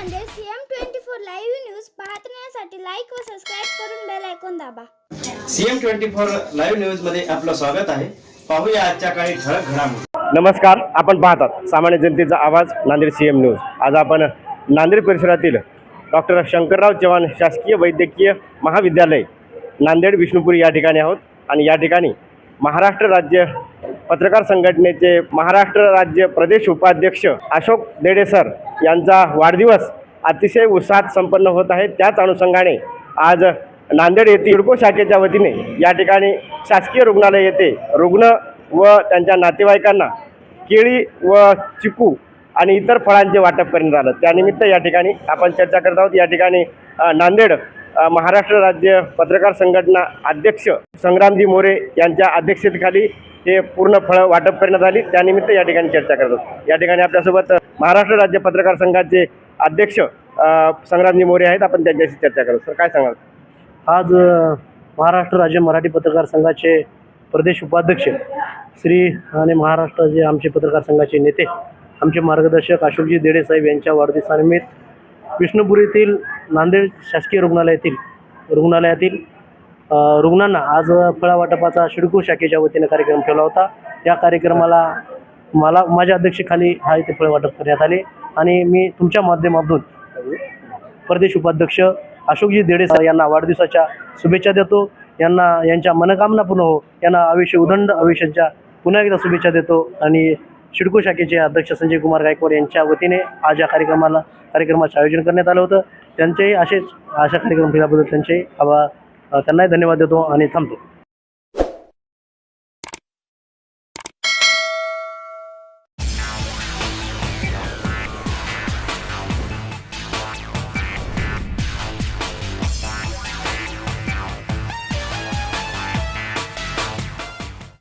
Nanded CM twenty four live news पाहण्यासाठी like व subscribe करून बेल आयकॉन दाबा. सीएम ट्वेंटी फोर लाईव्ह न्यूजमध्ये आपलं स्वागत आहे. पाहूया आजच्या काही ठळक घडामोडी. नमस्कार आपण पाहतात सामान्य जनतेचा आवाज नांदेड सी एम न्यूज. आज आपण नांदेड परिसरातील डॉक्टर शंकरराव चव्हाण शासकीय वैद्यकीय महाविद्यालय नांदेड विष्णुपुरी या ठिकाणी आहोत. आणि या ठिकाणी महाराष्ट्र राज्य पत्रकार संघटनेचे महाराष्ट्र राज्य प्रदेश उपाध्यक्ष अशोक देडे सर यांचा वाढदिवस अतिशय उत्साहात संपन्न होत आहे. त्याच अनुषंगाने आज नांदेड येथील सिडको शाखेच्या वतीने या ठिकाणी शासकीय रुग्णालय येथे रुग्ण व त्यांच्या नातेवाईकांना केळी व चिकू आणि इतर फळांचे वाटप करण्यात आलं. त्यानिमित्त या ठिकाणी आपण चर्चा करत आहोत. या ठिकाणी नांदेड महाराष्ट्र राज्य पत्रकार संघटना अध्यक्ष संग्रामजी मोरे यांच्या अध्यक्षतेखाली हे पूर्ण फळं वाटप करण्यात आली. त्यानिमित्त या ठिकाणी चर्चा करत आहोत. या ठिकाणी आपल्यासोबत महाराष्ट्र राज्य पत्रकार संघाचे अध्यक्ष संग्रामजी मोरे आहेत. आपण त्यांच्याशी चर्चा करू. सर काय सांगाल? आज महाराष्ट्र राज्य मराठी पत्रकार संघाचे प्रदेश उपाध्यक्ष श्री आणि महाराष्ट्राचे आमचे पत्रकार संघाचे नेते आमचे मार्गदर्शक अशोकजी देडे साहेब यांच्या वाढदिवसानिमित्त विष्णुपुरीतील नांदेड शासकीय रुग्णालयातील रुग्णालयातील रुग्णांना आज फळा वाटपाचा शिडको शाखेच्या वतीने कार्यक्रम ठेवला होता. या कार्यक्रमाला मला माझ्या अध्यक्षतेखाली हा इथे फळ वाटप करण्यात आले. आणि मी तुमच्या माध्यमातून प्रदेश उपाध्यक्ष अशोकजी देडे सर यांना वाढदिवसाच्या शुभेच्छा देतो. यांना यांच्या मनकामना पूर्ण हो यांना आयुष्य उदंड आयुष्यांच्या पुन्हा एकदा शुभेच्छा देतो. आणि शिडको शाखेचे अध्यक्ष संजय कुमार गायकवाड यांच्या वतीने आज या कार्यक्रमाला कार्यक्रमाचे आयोजन करण्यात आलं होतं. त्यांचेही असेच अशा कार्यक्रम केल्याबद्दल त्यांचे आभार त्यांनाही धन्यवाद देतो आणि थांबतो.